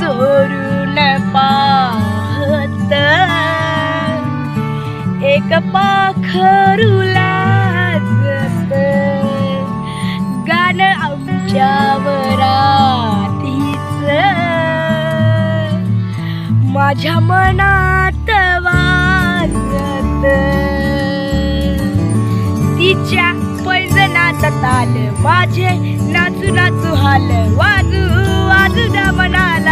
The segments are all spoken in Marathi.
चोरून पाहत. एक पाखरूला लाजत गाणं आमच्या वरातीच माझ्या मनात वाजत. तिच्या पैजनात ताल. माझे नाचू नाचू हाल. वाजू वाजू द्या मनाला.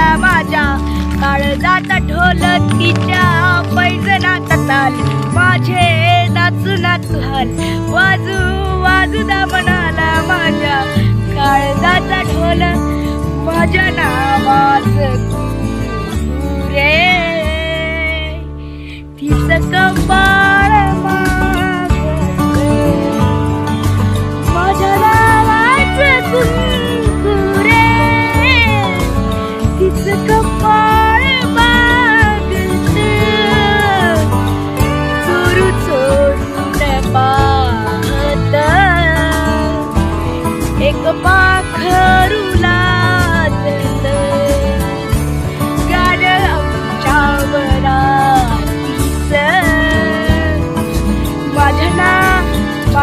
काळजाचा ढोल तिच्या पैजनाचा ताल माझे नाचू नाचू हाल. वाजू वाजू दा म्हणाला माझ्या काळजाचा ढोल माझ्या नावाच रे. तिचं कपाळ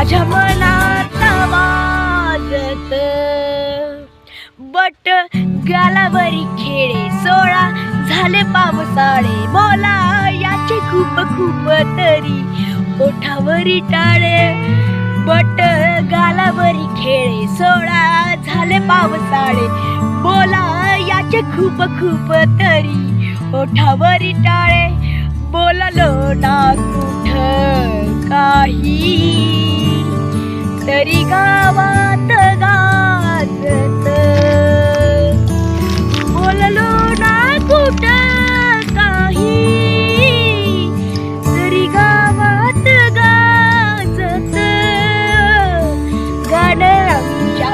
माझ्या मनात वाजत. बट गालावरी खेळे सोळा झाले पावसाळे बोला याचे खूप खूप तरी ओठावरी टाळे. बट गालावरी खेळे सोळा झाले पावसाळे बोला याचे खूप खूप तरी ओठावरी टाळे. बोललो ना कुठ काही? तरी गावात गाजत. बोललो ना कुठ काही? तरी गावात गाजत. गाणं आमच्या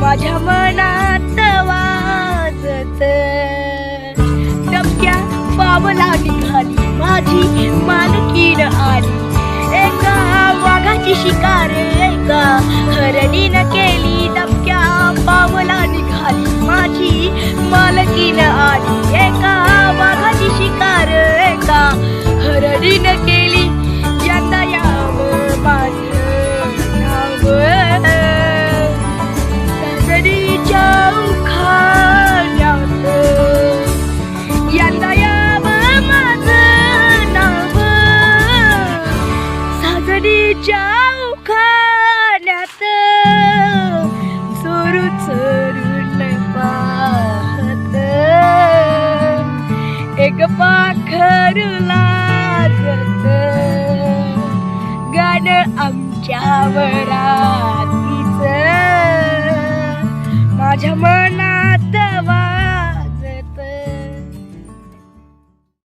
माझ्या मनात वाजत. टपक्या पावला निघाली माझी मालकीन आली. एका वाघाची शिकार एका हरणीन केली दबक्या पावला निघाली. माझी मालकीन आली. पाखरू लागत गाणं आमच्या वरातीच माझ्या